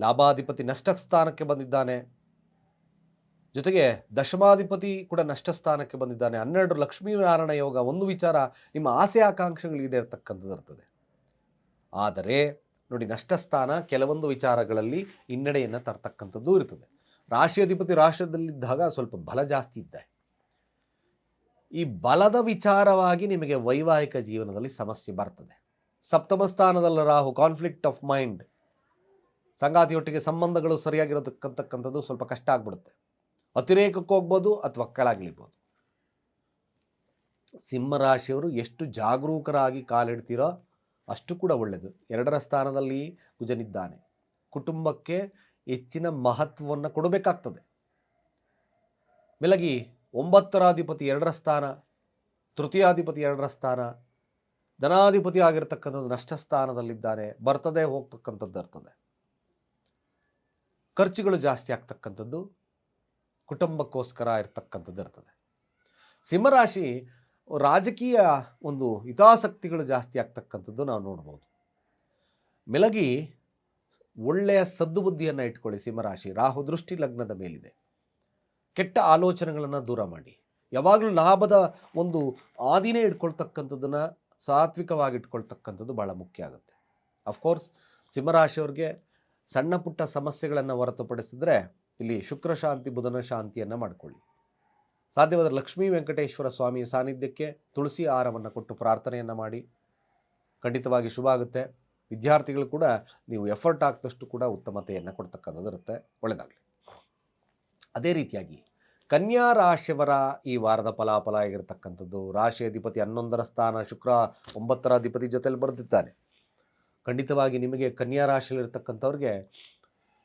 ಲಾಭಾಧಿಪತಿ ನಷ್ಟ ಸ್ಥಾನಕ್ಕೆ ಬಂದಿದ್ದಾನೆ. ಜೊತೆಗೆ ದಶಮಾಧಿಪತಿ ಕೂಡ ನಷ್ಟ ಸ್ಥಾನಕ್ಕೆ ಬಂದಿದ್ದಾನೆ. ಹನ್ನೆರಡು ಲಕ್ಷ್ಮೀನಾರಾಯಣ ಯೋಗ ಒಂದು ವಿಚಾರ ನಿಮ್ಮ ಆಸೆ, ಆಕಾಂಕ್ಷೆಗಳು ಈಡೇರ್ತಕ್ಕಂಥದ್ದು ಇರ್ತದೆ. ಆದರೆ ನೋಡಿ ನಷ್ಟ ಸ್ಥಾನ ಕೆಲವೊಂದು ವಿಚಾರಗಳಲ್ಲಿ ಹಿನ್ನಡೆಯನ್ನು ತರ್ತಕ್ಕಂಥದ್ದು ಇರ್ತದೆ. ರಾಶಿ ಅಧಿಪತಿ ರಾಷ್ಟ್ರದಲ್ಲಿದ್ದಾಗ ಸ್ವಲ್ಪ ಬಲ ಜಾಸ್ತಿ ಇದ್ದೆ ಈ ಬಲದ ವಿಚಾರವಾಗಿ ನಿಮಗೆ ವೈವಾಹಿಕ ಜೀವನದಲ್ಲಿ ಸಮಸ್ಯೆ ಬರ್ತದೆ. ಸಪ್ತಮ ಸ್ಥಾನದಲ್ಲಿ ರಾಹು ಕಾನ್ಫ್ಲಿಕ್ಟ್ ಆಫ್ ಮೈಂಡ್ ಸಂಗಾತಿಯೊಟ್ಟಿಗೆ ಸಂಬಂಧಗಳು ಸರಿಯಾಗಿರತಕ್ಕಂಥಕ್ಕಂಥದ್ದು ಸ್ವಲ್ಪ ಕಷ್ಟ ಆಗ್ಬಿಡುತ್ತೆ. ಅತಿರೇಕಕ್ಕೆ ಹೋಗ್ಬೋದು ಅಥವಾ ಕೆಳಗಿಳಿಬೋದು. ಸಿಂಹರಾಶಿಯವರು ಎಷ್ಟು ಜಾಗರೂಕರಾಗಿ ಕಾಲಿಡ್ತೀರೋ ಅಷ್ಟು ಕೂಡ ಒಳ್ಳೆಯದು. ಎರಡರ ಸ್ಥಾನದಲ್ಲಿ ಕುಜನಿದ್ದಾನೆ. ಕುಟುಂಬಕ್ಕೆ ಹೆಚ್ಚಿನ ಮಹತ್ವವನ್ನು ಕೊಡಬೇಕಾಗ್ತದೆ. ಮೆಲಗಿ ಒಂಬತ್ತರಾಧಿಪತಿ ಎರಡರ ಸ್ಥಾನ, ತೃತೀಯಾಧಿಪತಿ ಎರಡರ ಸ್ಥಾನ, ಧನಾಧಿಪತಿ ಆಗಿರತಕ್ಕಂಥದ್ದು ನಷ್ಟ ಸ್ಥಾನದಲ್ಲಿದ್ದಾನೆ ಬರ್ತದೆ, ಹೋಗ್ತಕ್ಕಂಥದ್ದು ಇರ್ತದೆ ಖರ್ಚುಗಳು ಜಾಸ್ತಿ ಆಗ್ತಕ್ಕಂಥದ್ದು, ಕುಟುಂಬಕ್ಕೋಸ್ಕರ ಇರ್ತಕ್ಕಂಥದ್ದು ಇರ್ತದೆ. ಸಿಂಹರಾಶಿ, ರಾಜಕೀಯ ಒಂದು ಹಿತಾಸಕ್ತಿಗಳು ಜಾಸ್ತಿ ಆಗ್ತಕ್ಕಂಥದ್ದು ನಾವು ನೋಡ್ಬೋದು. ಮೆಲಗಿ ಒಳ್ಳೆಯ ಸದ್ದುಬುದ್ಧಿಯನ್ನು ಇಟ್ಕೊಳ್ಳಿ ಸಿಂಹರಾಶಿ, ರಾಹು ದೃಷ್ಟಿ ಲಗ್ನದ ಮೇಲಿದೆ. ಕೆಟ್ಟ ಆಲೋಚನೆಗಳನ್ನು ದೂರ ಮಾಡಿ. ಯಾವಾಗಲೂ ಲಾಭದ ಒಂದು ಆದಿನೇ ಇಟ್ಕೊಳ್ತಕ್ಕಂಥದ್ದನ್ನು ಸಾತ್ವಿಕವಾಗಿ ಇಟ್ಕೊಳ್ತಕ್ಕಂಥದ್ದು ಭಾಳ ಮುಖ್ಯ ಆಗುತ್ತೆ. ಅಫ್ಕೋರ್ಸ್ ಸಿಂಹರಾಶಿಯವ್ರಿಗೆ ಸಣ್ಣ ಪುಟ್ಟ ಸಮಸ್ಯೆಗಳನ್ನು ಹೊರತುಪಡಿಸಿದ್ರೆ ಇಲ್ಲಿ ಶುಕ್ರ ಶಾಂತಿ, ಬುಧನ ಶಾಂತಿಯನ್ನು ಮಾಡಿಕೊಳ್ಳಿ. ಸಾಧ್ಯವಾದರೆ ಲಕ್ಷ್ಮೀ ವೆಂಕಟೇಶ್ವರ ಸ್ವಾಮಿ ಸಾನ್ನಿಧ್ಯಕ್ಕೆ ತುಳಸಿ ಆಹಾರವನ್ನು ಕೊಟ್ಟು ಪ್ರಾರ್ಥನೆಯನ್ನು ಮಾಡಿ. ಖಂಡಿತವಾಗಿ ಶುಭ ಆಗುತ್ತೆ. ವಿದ್ಯಾರ್ಥಿಗಳು ಕೂಡ ನೀವು ಎಫರ್ಟ್ ಹಾಕಿದಷ್ಟು ಕೂಡ ಉತ್ತಮತೆಯನ್ನು ಕೊಡ್ತಕ್ಕಂಥದ್ದು ಇರುತ್ತೆ ಒಳ್ಳೆಯದಾಗಲಿ ಅದೇ ರೀತಿಯಾಗಿ ಕನ್ಯಾ ರಾಶಿಯವರ ಈ ವಾರದ ಫಲಾಫಲ ಆಗಿರತಕ್ಕಂಥದ್ದು. ರಾಶಿ ಅಧಿಪತಿ ಹನ್ನೊಂದರ ಸ್ಥಾನ, ಶುಕ್ರ ಒಂಬತ್ತರ ಅಧಿಪತಿ ಜೊತೆಯಲ್ಲಿ ಬರೆದಿದ್ದಾನೆ ಖಂಡಿತವಾಗಿ ನಿಮಗೆ ಕನ್ಯಾ ರಾಶಿಯಲ್ಲಿರ್ತಕ್ಕಂಥವ್ರಿಗೆ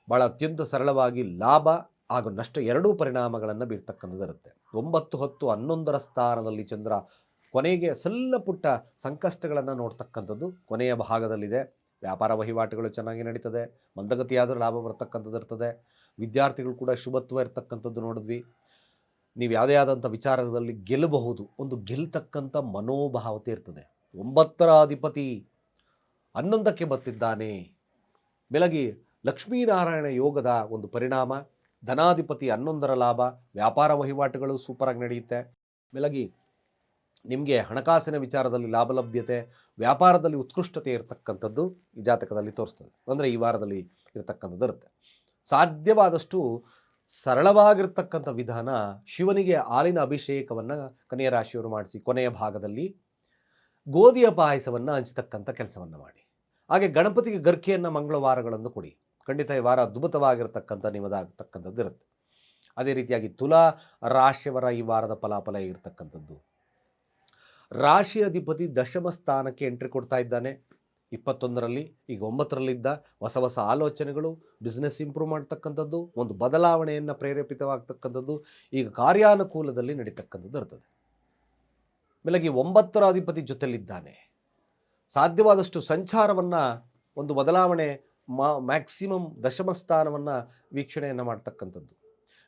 ಭಾಳ ಅತ್ಯಂತ ಸರಳವಾಗಿ ಲಾಭ ಹಾಗೂ ನಷ್ಟ ಎರಡೂ ಪರಿಣಾಮಗಳನ್ನು ಬೀರ್ತಕ್ಕಂಥದ್ದು ಇರುತ್ತೆ. ಒಂಬತ್ತು ಹತ್ತು ಹನ್ನೊಂದರ ಸ್ಥಾನದಲ್ಲಿ ಚಂದ್ರ ಕೊನೆಗೆ ಸಲ್ಲ ಪುಟ್ಟ ಸಂಕಷ್ಟಗಳನ್ನು ನೋಡ್ತಕ್ಕಂಥದ್ದು ಕೊನೆಯ ಭಾಗದಲ್ಲಿದೆ. ವ್ಯಾಪಾರ ವಹಿವಾಟುಗಳು ಚೆನ್ನಾಗಿ ನಡೀತದೆ. ಮಂದಗತಿಯಾದರೂ ಲಾಭ ಬರ್ತಕ್ಕಂಥದ್ದು ಇರ್ತದೆ. ವಿದ್ಯಾರ್ಥಿಗಳು ಕೂಡ ಶುಭತ್ವ ಇರತಕ್ಕಂಥದ್ದು ನೋಡಿದ್ವಿ. ನೀವು ಯಾವುದೇ ಆದಂಥ ವಿಚಾರದಲ್ಲಿ ಗೆಲ್ಲಬಹುದು. ಒಂದು ಗೆಲ್ತಕ್ಕಂಥ ಮನೋಭಾವತೆ ಇರ್ತದೆ. ಒಂಬತ್ತರ ಅಧಿಪತಿ ಹನ್ನೊಂದಕ್ಕೆ ಬತ್ತಿದ್ದಾನೆ ಬೆಳಗ್ಗೆ ಲಕ್ಷ್ಮೀನಾರಾಯಣ ಯೋಗದ ಒಂದು ಪರಿಣಾಮ, ಧನಾಧಿಪತಿ ಹನ್ನೊಂದರ ಲಾಭ, ವ್ಯಾಪಾರ ವಹಿವಾಟುಗಳು ಸೂಪರಾಗಿ ನಡೆಯುತ್ತೆ. ಬೆಳಗ್ಗೆ ನಿಮಗೆ ಹಣಕಾಸಿನ ವಿಚಾರದಲ್ಲಿ ಲಾಭ ಲಭ್ಯತೆ, ವ್ಯಾಪಾರದಲ್ಲಿ ಉತ್ಕೃಷ್ಟತೆ ಇರತಕ್ಕಂಥದ್ದು ಈ ಜಾತಕದಲ್ಲಿ ತೋರಿಸ್ತದೆ. ಅಂದರೆ ಈ ವಾರದಲ್ಲಿ ಇರತಕ್ಕಂಥದ್ದು ಇರುತ್ತೆ. ಸಾಧ್ಯವಾದಷ್ಟು ಸರಳವಾಗಿರ್ತಕ್ಕಂಥ ವಿಧಾನ ಶಿವನಿಗೆ ಹಾಲಿನ ಅಭಿಷೇಕವನ್ನು ಕನ್ಯಾ ರಾಶಿಯವರು ಮಾಡಿಸಿ ಕೊನೆಯ ಭಾಗದಲ್ಲಿ ಗೋಧಿಯ ಪಾಯಸವನ್ನು ಹಂಚತಕ್ಕಂಥ ಕೆಲಸವನ್ನು ಮಾಡಿ. ಹಾಗೆ ಗಣಪತಿಗೆ ಗರ್ಕೆಯನ್ನು ಮಂಗಳವಾರಗಳನ್ನು ಕೊಡಿ. ಖಂಡಿತ ಈ ವಾರ ಅದ್ಭುತವಾಗಿರ್ತಕ್ಕಂಥ ನಿಮ್ಮದಾಗತಕ್ಕಂಥದ್ದು ಇರುತ್ತೆ. ಅದೇ ರೀತಿಯಾಗಿ ತುಲಾ ರಾಶಿಯವರ ಈ ವಾರದ ಫಲಾಫಲ ಇರತಕ್ಕಂಥದ್ದು. ರಾಶಿ ಅಧಿಪತಿ ದಶಮ ಸ್ಥಾನಕ್ಕೆ ಎಂಟ್ರಿ ಕೊಡ್ತಾ ಇದ್ದಾನೆ. ಇಪ್ಪತ್ತೊಂದರಲ್ಲಿ, ಈಗ ಒಂಬತ್ತರಲ್ಲಿದ್ದ ಹೊಸ ಹೊಸ ಆಲೋಚನೆಗಳು ಬಿಸ್ನೆಸ್ ಇಂಪ್ರೂವ್ ಮಾಡ್ತಕ್ಕಂಥದ್ದು, ಒಂದು ಬದಲಾವಣೆಯನ್ನು ಪ್ರೇರೇಪಿತವಾಗ್ತಕ್ಕಂಥದ್ದು, ಈಗ ಕಾರ್ಯಾನುಕೂಲದಲ್ಲಿ ನಡೀತಕ್ಕಂಥದ್ದು ಇರ್ತದೆ. ಬೆಳಗ್ಗೆ ಒಂಬತ್ತರ ಅಧಿಪತಿ ಜೊತೆಯಲ್ಲಿದ್ದಾನೆ. ಸಾಧ್ಯವಾದಷ್ಟು ಸಂಚಾರವನ್ನು, ಒಂದು ಬದಲಾವಣೆ ಮಾ ಮ್ಯಾಕ್ಸಿಮಮ್ ದಶಮ ಸ್ಥಾನವನ್ನು ವೀಕ್ಷಣೆಯನ್ನು ಮಾಡ್ತಕ್ಕಂಥದ್ದು.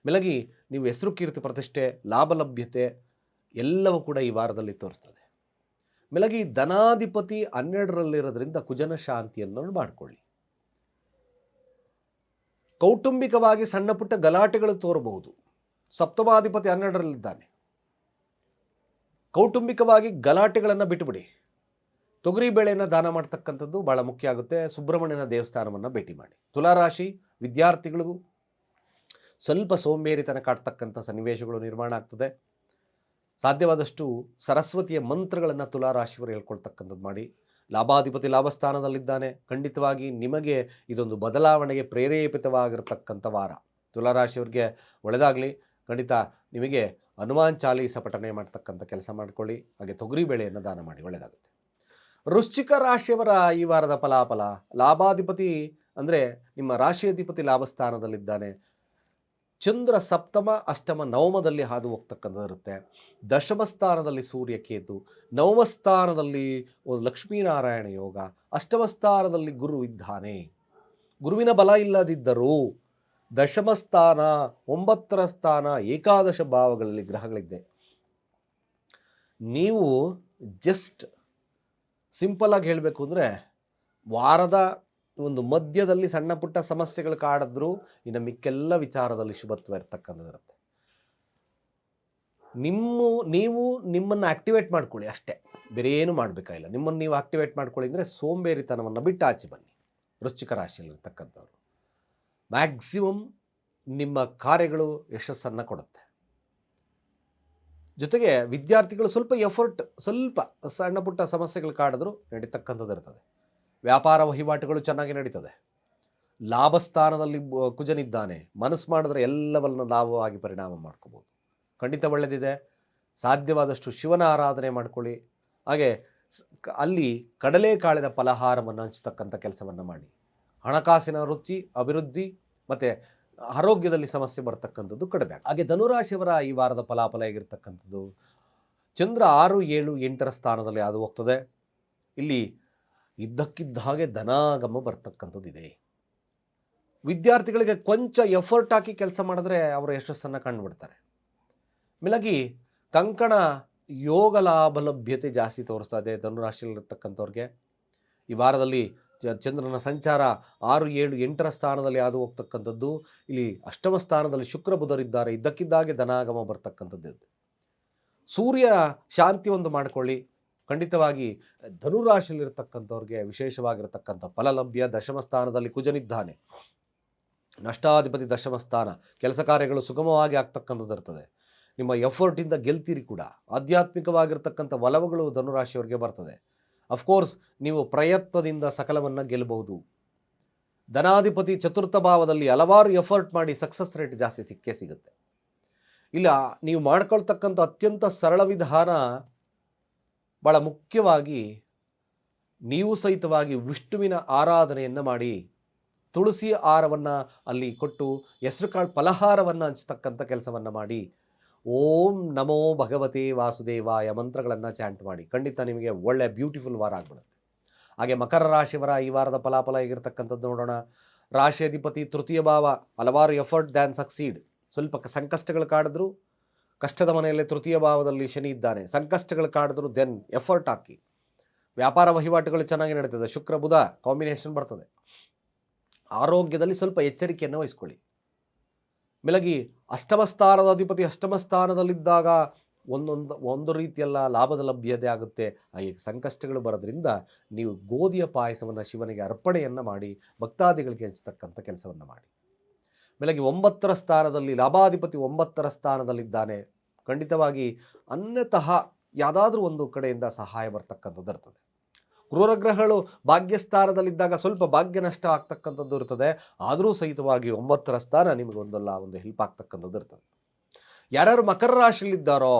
ಬೆಳಗಿ ನೀವು ಹೆಸರು ಕೀರ್ತಿ ಪ್ರತಿಷ್ಠೆ, ಲಾಭ ಲಭ್ಯತೆ ಎಲ್ಲವೂ ಕೂಡ ಈ ವಾರದಲ್ಲಿ ತೋರಿಸ್ತದೆ. ಬೆಳಗಿ ಧನಾಧಿಪತಿ ಹನ್ನೆರಡರಲ್ಲಿರೋದ್ರಿಂದ ಕುಜನ ಶಾಂತಿಯನ್ನು ಮಾಡಿಕೊಳ್ಳಿ. ಕೌಟುಂಬಿಕವಾಗಿ ಸಣ್ಣ ಪುಟ್ಟ ಗಲಾಟೆಗಳು ತೋರಬಹುದು. ಸಪ್ತಮಾಧಿಪತಿ ಹನ್ನೆರಡರಲ್ಲಿದ್ದಾನೆ. ಕೌಟುಂಬಿಕವಾಗಿ ಗಲಾಟೆಗಳನ್ನು ಬಿಟ್ಟುಬಿಡಿ ತೊಗರಿ ಬೇಳೆಯನ್ನು ದಾನ ಮಾಡ್ತಕ್ಕಂಥದ್ದು ಭಾಳ ಮುಖ್ಯ ಆಗುತ್ತೆ. ಸುಬ್ರಹ್ಮಣ್ಯನ ದೇವಸ್ಥಾನವನ್ನು ಭೇಟಿ ಮಾಡಿ. ತುಲಾರಾಶಿ, ವಿದ್ಯಾರ್ಥಿಗಳಿಗೂ ಸ್ವಲ್ಪ ಸೋಂಬೇರಿತನ ಕಾಡ್ತಕ್ಕಂಥ ಸನ್ನಿವೇಶಗಳು ನಿರ್ಮಾಣ ಆಗ್ತದೆ. ಸಾಧ್ಯವಾದಷ್ಟು ಸರಸ್ವತಿಯ ಮಂತ್ರಗಳನ್ನು ತುಲಾರಾಶಿಯವರು ಹೇಳ್ಕೊಳ್ತಕ್ಕಂಥದ್ದು ಮಾಡಿ. ಲಾಭಾಧಿಪತಿ ಲಾಭಸ್ಥಾನದಲ್ಲಿದ್ದಾನೆ. ಖಂಡಿತವಾಗಿ ನಿಮಗೆ ಇದೊಂದು ಬದಲಾವಣೆಗೆ ಪ್ರೇರೇಪಿತವಾಗಿರತಕ್ಕಂಥ ವಾರ. ತುಲಾರಾಶಿಯವ್ರಿಗೆ ಒಳ್ಳೆಯದಾಗಲಿ ಖಂಡಿತ ನಿಮಗೆ ಹನುಮಾನ್ ಚಾಲಿ ಸಪಟನೆ ಮಾಡ್ತಕ್ಕಂಥ ಕೆಲಸ ಮಾಡಿಕೊಳ್ಳಿ. ಹಾಗೆ ತೊಗರಿ ಬೇಳೆಯನ್ನು ದಾನ ಮಾಡಿ. ಒಳ್ಳೆಯದಾಗುತ್ತೆ ವೃಶ್ಚಿಕ ರಾಶಿಯವರ ಈ ವಾರದ ಫಲಾಫಲ, ಲಾಭಾಧಿಪತಿ ಅಂದರೆ ನಿಮ್ಮ ರಾಶಿ ಅಧಿಪತಿ ಲಾಭಸ್ಥಾನದಲ್ಲಿದ್ದಾನೆ. ಚಂದ್ರ ಸಪ್ತಮ, ಅಷ್ಟಮ, ನವಮದಲ್ಲಿ ಹಾದು ಹೋಗ್ತಕ್ಕಂಥದ್ದು ಇರುತ್ತೆ. ದಶಮ ಸ್ಥಾನದಲ್ಲಿ ಸೂರ್ಯ ಕೇತು, ನವಮ ಸ್ಥಾನದಲ್ಲಿ ಒಂದು ಲಕ್ಷ್ಮೀನಾರಾಯಣ ಯೋಗ, ಅಷ್ಟಮ ಸ್ಥಾನದಲ್ಲಿ ಗುರು ಇದ್ದಾನೆ. ಗುರುವಿನ ಬಲ ಇಲ್ಲದಿದ್ದರೂ ದಶಮ ಸ್ಥಾನ, ಒಂಬತ್ತರ ಸ್ಥಾನ, ಏಕಾದಶ ಭಾವಗಳಲ್ಲಿ ಗ್ರಹಗಳಿದೆ. ನೀವು ಜಸ್ಟ್ ಸಿಂಪಲ್ ಆಗಿ ಹೇಳಬೇಕು ಅಂದರೆ ವಾರದ ಒಂದು ಮಧ್ಯದಲ್ಲಿ ಸಣ್ಣ ಪುಟ್ಟ ಸಮಸ್ಯೆಗಳು ಕಾಡಿದ್ರೂ ಇನ್ನು ಮಿಕ್ಕೆಲ್ಲ ವಿಚಾರದಲ್ಲಿ ಶುಭತ್ವ ಇರ್ತಕ್ಕಂಥದ್ದು ಇರುತ್ತೆ ನಿಮ್ಮ, ನೀವು ನಿಮ್ಮನ್ನು ಆಕ್ಟಿವೇಟ್ ಮಾಡ್ಕೊಳ್ಳಿ ಅಷ್ಟೇ. ಬೇರೆ ಏನು ಮಾಡಬೇಕಾಗಿಲ್ಲ. ನಿಮ್ಮನ್ನು ನೀವು ಆಕ್ಟಿವೇಟ್ ಮಾಡ್ಕೊಳ್ಳಿ ಅಂದರೆ ಸೋಂಬೇರಿತನವನ್ನು ಬಿಟ್ಟು ಆಚೆ ಬನ್ನಿ. ವೃಶ್ಚಿಕ ರಾಶಿಯಲ್ಲಿರ್ತಕ್ಕಂಥವ್ರು ಮ್ಯಾಕ್ಸಿಮಮ್ ನಿಮ್ಮ ಕಾರ್ಯಗಳು ಯಶಸ್ಸನ್ನು ಕೊಡುತ್ತೆ. ಜೊತೆಗೆ ವಿದ್ಯಾರ್ಥಿಗಳು ಸ್ವಲ್ಪ ಎಫರ್ಟ್ ಸ್ವಲ್ಪ ಸಣ್ಣ ಪುಟ್ಟ ಸಮಸ್ಯೆಗಳು ಕಾಡಿದ್ರೂ ನಡೀತಕ್ಕಂಥದ್ದು ಇರ್ತದೆ ವ್ಯಾಪಾರ ವಹಿವಾಟುಗಳು ಚೆನ್ನಾಗಿ ನಡೀತದೆ. ಲಾಭಸ್ಥಾನದಲ್ಲಿ ಕುಜನಿದ್ದಾನೆ. ಮನಸ್ಸು ಮಾಡಿದ್ರೆ ಎಲ್ಲವನ್ನು ಲಾಭವಾಗಿ ಪರಿಣಾಮ ಮಾಡ್ಕೋಬೋದು. ಖಂಡಿತ ಒಳ್ಳೆಯದಿದೆ ಸಾಧ್ಯವಾದಷ್ಟು ಶಿವನ ಆರಾಧನೆ ಮಾಡ್ಕೊಳ್ಳಿ. ಹಾಗೆ ಅಲ್ಲಿ ಕಡಲೆಕಾಳಿನ ಫಲಹಾರವನ್ನು ಹಂಚತಕ್ಕಂಥ ಕೆಲಸವನ್ನು ಮಾಡಿ. ಹಣಕಾಸಿನ ವೃತ್ತಿ, ಅಭಿವೃದ್ಧಿ ಮತ್ತು ಆರೋಗ್ಯದಲ್ಲಿ ಸಮಸ್ಯೆ ಬರ್ತಕ್ಕಂಥದ್ದು ಕಡಿಮೆ. ಹಾಗೆ ಧನುರಾಶಿಯವರ ಈ ವಾರದ ಫಲಾಫಲ ಹೇಗಿರ್ತಕ್ಕಂಥದ್ದು? ಚಂದ್ರ ಆರು, ಏಳು, ಎಂಟರ ಸ್ಥಾನದಲ್ಲಿ ಅದು ಹೋಗ್ತದೆ. ಇಲ್ಲಿ ಇದ್ದಕ್ಕಿದ್ದ ಹಾಗೆ ಧನಾಗಮ ಬರ್ತಕ್ಕಂಥದ್ದಿದೆ. ವಿದ್ಯಾರ್ಥಿಗಳಿಗೆ ಕೊಂಚ ಎಫರ್ಟ್ ಹಾಕಿ ಕೆಲಸ ಮಾಡಿದ್ರೆ ಅವರ ಯಶಸ್ಸನ್ನು ಕಂಡುಬಿಡ್ತಾರೆ. ಮಿಲಗಿ ಕಂಕಣ ಯೋಗ ಲಾಭ ಲಭ್ಯತೆ ಜಾಸ್ತಿ ತೋರಿಸ್ತಾ ಇದೆ ಧನುರಾಶಿಯಲ್ಲಿರ್ತಕ್ಕಂಥವ್ರಿಗೆ. ಈ ವಾರದಲ್ಲಿ ಚಂದ್ರನ ಸಂಚಾರ ಆರು ಏಳು ಎಂಟರ ಸ್ಥಾನದಲ್ಲಿ ಹಾದು ಹೋಗ್ತಕ್ಕಂಥದ್ದು. ಇಲ್ಲಿ ಅಷ್ಟಮ ಸ್ಥಾನದಲ್ಲಿ ಶುಕ್ರ ಬುಧರಿದ್ದಾರೆ ಇದ್ದಕ್ಕಿದ್ದಾಗೆ ಧನಾಗಮ ಬರ್ತಕ್ಕಂಥದ್ದು. ಸೂರ್ಯ ಶಾಂತಿ ಒಂದು ಮಾಡಿಕೊಳ್ಳಿ. ಖಂಡಿತವಾಗಿ ಧನುರಾಶಿಯಲ್ಲಿರ್ತಕ್ಕಂಥವ್ರಿಗೆ ವಿಶೇಷವಾಗಿರ್ತಕ್ಕಂಥ ಫಲಲಭ್ಯ ದಶಮ ಸ್ಥಾನದಲ್ಲಿ ಕುಜನಿದ್ದಾನೆ. ನಷ್ಟಾಧಿಪತಿ ದಶಮ ಸ್ಥಾನ, ಕೆಲಸ ಕಾರ್ಯಗಳು ಸುಗಮವಾಗಿ ಆಗ್ತಕ್ಕಂಥದ್ದು ಇರ್ತದೆ. ನಿಮ್ಮ ಎಫರ್ಟಿಂದ ಗೆಲ್ತೀರಿ ಕೂಡ. ಆಧ್ಯಾತ್ಮಿಕವಾಗಿರ್ತಕ್ಕಂಥ ಒಲವುಗಳು ಧನುರಾಶಿಯವರಿಗೆ ಬರ್ತದೆ. ಅಫ್ಕೋರ್ಸ್ ನೀವು ಪ್ರಯತ್ನದಿಂದ ಸಕಲವನ್ನು ಗೆಲ್ಲಬಹುದು. ಧನಾಧಿಪತಿ ಚತುರ್ಥ ಭಾವದಲ್ಲಿ ಹಲವಾರು ಎಫರ್ಟ್ ಮಾಡಿ ಸಕ್ಸಸ್ ರೇಟ್ ಜಾಸ್ತಿ ಸಿಕ್ಕೇ ಸಿಗುತ್ತೆ. ಇಲ್ಲ, ನೀವು ಮಾಡ್ಕೊಳ್ತಕ್ಕಂಥ ಅತ್ಯಂತ ಸರಳ ವಿಧಾನ ಭಾಳ ಮುಖ್ಯವಾಗಿ ನೀವು ಸಹಿತವಾಗಿ ವಿಷ್ಣುವಿನ ಆರಾಧನೆಯನ್ನು ಮಾಡಿ ತುಳಸಿ ಆಹಾರವನ್ನು ಅಲ್ಲಿ ಕೊಟ್ಟು ಹೆಸರುಕಾಳು ಫಲಹಾರವನ್ನು ಹಂಚತಕ್ಕಂಥ ಕೆಲಸವನ್ನು ಮಾಡಿ ಓಂ ನಮೋ ಭಗವತೆ ವಾಸುದೇವಾಯ ಮಂತ್ರಗಳನ್ನು ಚಾಂಟ್ ಮಾಡಿ. ಖಂಡಿತ ನಿಮಗೆ ಒಳ್ಳೆ ಬ್ಯೂಟಿಫುಲ್ ವಾರ ಆಗ್ಬಿಡುತ್ತೆ. ಹಾಗೆ ಮಕರ ರಾಶಿಯವರ ಈ ವಾರದ ಫಲಾಫಲ ಆಗಿರ್ತಕ್ಕಂಥದ್ದು ನೋಡೋಣ. ರಾಶಿ ಅಧಿಪತಿ ತೃತೀಯ ಭಾವ ಹಲವಾರು ಎಫರ್ಟ್ ದ್ಯಾನ್ ಸಕ್ಸೀಡ್ ಸ್ವಲ್ಪ ಸಂಕಷ್ಟಗಳು ಕಾಡಿದ್ರು. ಕಷ್ಟದ ಮನೆಯಲ್ಲಿ ತೃತೀಯ ಭಾವದಲ್ಲಿ ಶನಿ ಇದ್ದಾನೆ. ಸಂಕಷ್ಟಗಳು ಕಾಡಿದ್ರು ದೆನ್ ಎಫರ್ಟ್ ಹಾಕಿ. ವ್ಯಾಪಾರ ವಹಿವಾಟುಗಳು ಚೆನ್ನಾಗಿ ನಡೀತದೆ. ಶುಕ್ರ, ಬುಧ ಕಾಂಬಿನೇಷನ್ ಬರ್ತದೆ. ಆರೋಗ್ಯದಲ್ಲಿ ಸ್ವಲ್ಪ ಎಚ್ಚರಿಕೆಯನ್ನು ವಹಿಸ್ಕೊಳ್ಳಿ. ಮೆಲಗಿ ಅಷ್ಟಮಸ್ಥಾನದ ಅಧಿಪತಿ ಅಷ್ಟಮ ಸ್ಥಾನದಲ್ಲಿದ್ದಾಗ ಒಂದೊಂದು, ಒಂದು ರೀತಿಯೆಲ್ಲ ಲಾಭದ ಲಭ್ಯತೆ ಆಗುತ್ತೆ. ಹಾಗೆ ಸಂಕಷ್ಟಗಳು ಬರೋದ್ರಿಂದ ನೀವು ಗೋಧಿಯ ಪಾಯಸವನ್ನು ಶಿವನಿಗೆ ಅರ್ಪಣೆಯನ್ನು ಮಾಡಿ, ಭಕ್ತಾದಿಗಳಿಗೆ ಹಂಚತಕ್ಕಂಥ ಕೆಲಸವನ್ನು ಮಾಡಿ. ಬೆಳಗ್ಗೆ ಒಂಬತ್ತರ ಸ್ಥಾನದಲ್ಲಿ, ಲಾಭಾಧಿಪತಿ ಒಂಬತ್ತರ ಸ್ಥಾನದಲ್ಲಿದ್ದಾನೆ. ಖಂಡಿತವಾಗಿ ಅನ್ಯತಃ ಯಾವುದಾದ್ರೂ ಒಂದು ಕಡೆಯಿಂದ ಸಹಾಯ ಬರ್ತಕ್ಕಂಥದ್ದು ಇರ್ತದೆ. ಕ್ರೂರಗ್ರಹಗಳು ಭಾಗ್ಯಸ್ಥಾನದಲ್ಲಿದ್ದಾಗ ಸ್ವಲ್ಪ ಭಾಗ್ಯ ನಷ್ಟ ಆಗ್ತಕ್ಕಂಥದ್ದು ಇರ್ತದೆ. ಆದರೂ ಸಹಿತವಾಗಿ ಒಂಬತ್ತರ ಸ್ಥಾನ ನಿಮಗೆ ಒಂದಲ್ಲ ಒಂದು ಹೆಲ್ಪ್ ಆಗ್ತಕ್ಕಂಥದ್ದು ಇರ್ತದೆ. ಯಾರ್ಯಾರು ಮಕರ ರಾಶಿಯಲ್ಲಿದ್ದಾರೋ,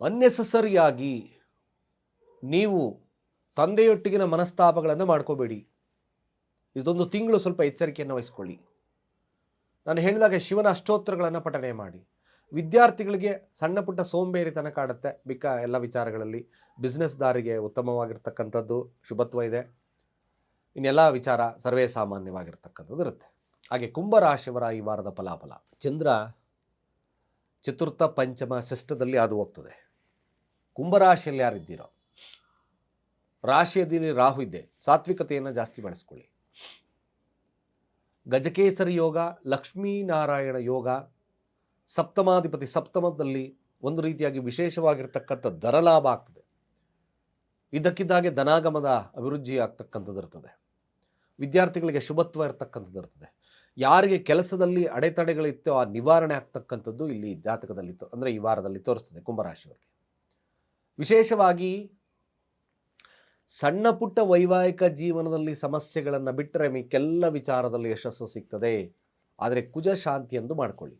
ಅನ್ನೆಸಸರಿಯಾಗಿ ನೀವು ತಂದೆಯೊಟ್ಟಿಗಿನ ಮನಸ್ತಾಪಗಳನ್ನು ಮಾಡ್ಕೋಬೇಡಿ. ಇದೊಂದು ತಿಂಗಳು ಸ್ವಲ್ಪ ಎಚ್ಚರಿಕೆಯನ್ನು ವಹಿಸ್ಕೊಳ್ಳಿ. ನಾನು ಹೇಳಿದಾಗ ಶಿವನ ಅಷ್ಟೋತ್ತರಗಳನ್ನು ಪಠನೆ ಮಾಡಿ. ವಿದ್ಯಾರ್ಥಿಗಳಿಗೆ ಸಣ್ಣ ಪುಟ್ಟ ಸೋಂಬೇರಿತನ ಕಾಡುತ್ತೆ ಬಿಕ್ಕ ಎಲ್ಲ ವಿಚಾರಗಳಲ್ಲಿ. ಬಿಸ್ನೆಸ್ದಾರಿಗೆ ಉತ್ತಮವಾಗಿರ್ತಕ್ಕಂಥದ್ದು ಶುಭತ್ವ ಇದೆ. ಇನ್ನೆಲ್ಲ ವಿಚಾರ ಸರ್ವೇ ಸಾಮಾನ್ಯವಾಗಿರ್ತಕ್ಕಂಥದ್ದು ಇರುತ್ತೆ. ಹಾಗೆ ಕುಂಭರಾಶಿಯವರ ಈ ವಾರದ ಫಲಾಫಲ. ಚಂದ್ರ ಚತುರ್ಥ ಪಂಚಮ ಷಷ್ಠದಲ್ಲಿ ಅದು ಹೋಗ್ತದೆ. ಕುಂಭರಾಶಿಯಲ್ಲಿ ಯಾರಿದ್ದೀರೋ? ರಾಶಿಯಲ್ಲಿ ರಾಹು ಇದೆ. ಸಾತ್ವಿಕತೆಯನ್ನು ಜಾಸ್ತಿ ಬಳಸ್ಕೊಳ್ಳಿ. ಗಜಕೇಸರಿ ಯೋಗ, ಲಕ್ಷ್ಮೀನಾರಾಯಣ ಯೋಗ, ಸಪ್ತಮಾಧಿಪತಿ ಸಪ್ತಮದಲ್ಲಿ ಒಂದು ರೀತಿಯಾಗಿ ವಿಶೇಷವಾಗಿರ್ತಕ್ಕಂಥ ದರ ಲಾಭ ಆಗ್ತದೆ. ಇದಕ್ಕಿದ್ದಾಗೆ ಧನಾಗಮದ ಅಭಿವೃದ್ಧಿ ಆಗ್ತಕ್ಕಂಥದ್ದು ಇರ್ತದೆ. ವಿದ್ಯಾರ್ಥಿಗಳಿಗೆ ಶುಭತ್ವ ಇರ್ತಕ್ಕಂಥದ್ದು ಇರ್ತದೆ. ಯಾರಿಗೆ ಕೆಲಸದಲ್ಲಿ ಅಡೆತಡೆಗಳಿತ್ತೋ ಆ ನಿವಾರಣೆ ಆಗ್ತಕ್ಕಂಥದ್ದು ಇಲ್ಲಿ ಜಾತಕದಲ್ಲಿ ಅಂದರೆ ಈ ವಾರದಲ್ಲಿ ತೋರಿಸ್ತದೆ ಕುಂಭರಾಶಿಯವರಿಗೆ. ವಿಶೇಷವಾಗಿ ಸಣ್ಣ ಪುಟ್ಟ ವೈವಾಹಿಕ ಜೀವನದಲ್ಲಿ ಸಮಸ್ಯೆಗಳನ್ನು ಬಿಟ್ಟರೆ ಮಿಕ್ಕೆಲ್ಲ ವಿಚಾರದಲ್ಲಿ ಯಶಸ್ಸು ಸಿಗ್ತದೆ. ಆದರೆ ಕುಜ ಶಾಂತಿ ಎಂದು ಮಾಡಿಕೊಳ್ಳಿ.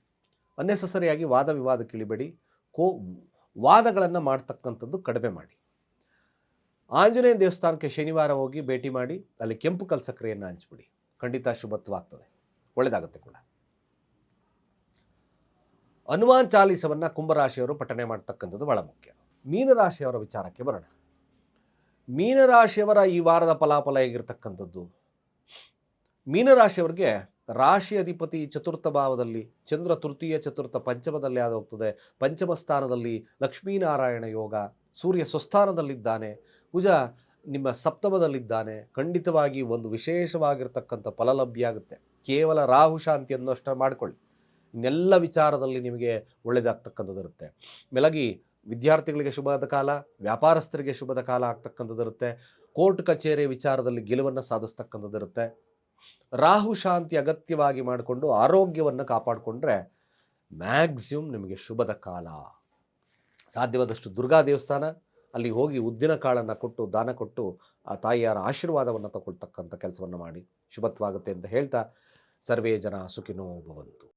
ಅನ್ನೆಸಸರಿಯಾಗಿ ವಾದ ವಿವಾದಕ್ಕೆ ಕಿಳಿಬೇಡಿ ಕೋ ವಾದಗಳನ್ನು ಮಾಡ್ತಕ್ಕಂಥದ್ದು ಕಡಿಮೆ ಮಾಡಿ. ಆಂಜನೇಯ ದೇವಸ್ಥಾನಕ್ಕೆ ಶನಿವಾರ ಹೋಗಿ ಭೇಟಿ ಮಾಡಿ, ಅಲ್ಲಿ ಕೆಂಪು ಕಲ್ಸಕ್ರೆಯನ್ನು ಹಂಚ್ಬಿಡಿ. ಖಂಡಿತ ಶುಭತ್ವಾಗ್ತದೆ ಒಳ್ಳೆಯದಾಗುತ್ತೆ ಕೂಡ. ಹನುಮಾನ್ ಚಾಲೀಸವನ್ನು ಕುಂಭರಾಶಿಯವರು ಪಠನೆ ಮಾಡ್ತಕ್ಕಂಥದ್ದು ಬಹಳ ಮುಖ್ಯ. ಮೀನರಾಶಿಯವರ ವಿಚಾರಕ್ಕೆ ಬರೋಣ. ಮೀನರಾಶಿಯವರ ಈ ವಾರದ ಫಲಾಫಲ ಹೇಗಿರ್ತಕ್ಕಂಥದ್ದು? ಮೀನರಾಶಿಯವರಿಗೆ ರಾಶಿ ಅಧಿಪತಿ ಚತುರ್ಥ ಭಾವದಲ್ಲಿ, ಚಂದ್ರ ತೃತೀಯ, ಚತುರ್ಥ ಪಂಚಮದಲ್ಲಿ ಆದ ಹೋಗ್ತದೆ ಪಂಚಮ ಸ್ಥಾನದಲ್ಲಿ ಲಕ್ಷ್ಮೀನಾರಾಯಣ ಯೋಗ, ಸೂರ್ಯ ಸ್ವಸ್ಥಾನದಲ್ಲಿದ್ದಾನೆ. ಕುಜ ನಿಮ್ಮ ಸಪ್ತಮದಲ್ಲಿದ್ದಾನೆ. ಖಂಡಿತವಾಗಿ ಒಂದು ವಿಶೇಷವಾಗಿರ್ತಕ್ಕಂಥ ಫಲ ಲಭ್ಯ ಆಗುತ್ತೆ ಕೇವಲ ರಾಹು ಶಾಂತಿ ಅಷ್ಟೇ ಮಾಡಿಕೊಳ್ಳಿ. ಇನ್ನೆಲ್ಲ ವಿಚಾರದಲ್ಲಿ ನಿಮಗೆ ಒಳ್ಳೆಯದಾಗ್ತಕ್ಕಂಥದ್ದು ಇರುತ್ತೆ ಮೆಲಗಿ ವಿದ್ಯಾರ್ಥಿಗಳಿಗೆ ಶುಭದ ಕಾಲ, ವ್ಯಾಪಾರಸ್ಥರಿಗೆ ಶುಭದ ಕಾಲ ಆಗ್ತಕ್ಕಂಥದ್ದಿರುತ್ತೆ ಕೋರ್ಟ್ ಕಚೇರಿ ವಿಚಾರದಲ್ಲಿ ಗೆಲುವನ್ನು ಸಾಧಿಸ್ತಕ್ಕಂಥದ್ದಿರುತ್ತೆ ರಾಹು ಶಾಂತಿ ಅಗತ್ಯವಾಗಿ ಮಾಡಿಕೊಂಡು ಆರೋಗ್ಯವನ್ನು ಕಾಪಾಡಿಕೊಂಡ್ರೆ ಮ್ಯಾಕ್ಸಿಮಮ್ ನಿಮಗೆ ಶುಭದ ಕಾಲ. ಸಾಧ್ಯವಾದಷ್ಟು ದುರ್ಗಾ ದೇವಸ್ಥಾನ, ಅಲ್ಲಿ ಹೋಗಿ ಉದ್ದಿನ ಕಾಳನ್ನು ಕೊಟ್ಟು, ದಾನ ಕೊಟ್ಟು, ಆ ತಾಯಿಯರ ಆಶೀರ್ವಾದವನ್ನು ತಗೊಳ್ತಕ್ಕಂಥ ಕೆಲಸವನ್ನು ಮಾಡಿ. ಶುಭತ್ವಾಗುತ್ತೆ ಅಂತ ಹೇಳ್ತಾ ಸರ್ವೇ ಜನ ಸುಖಿನೋ ಭವಂತು.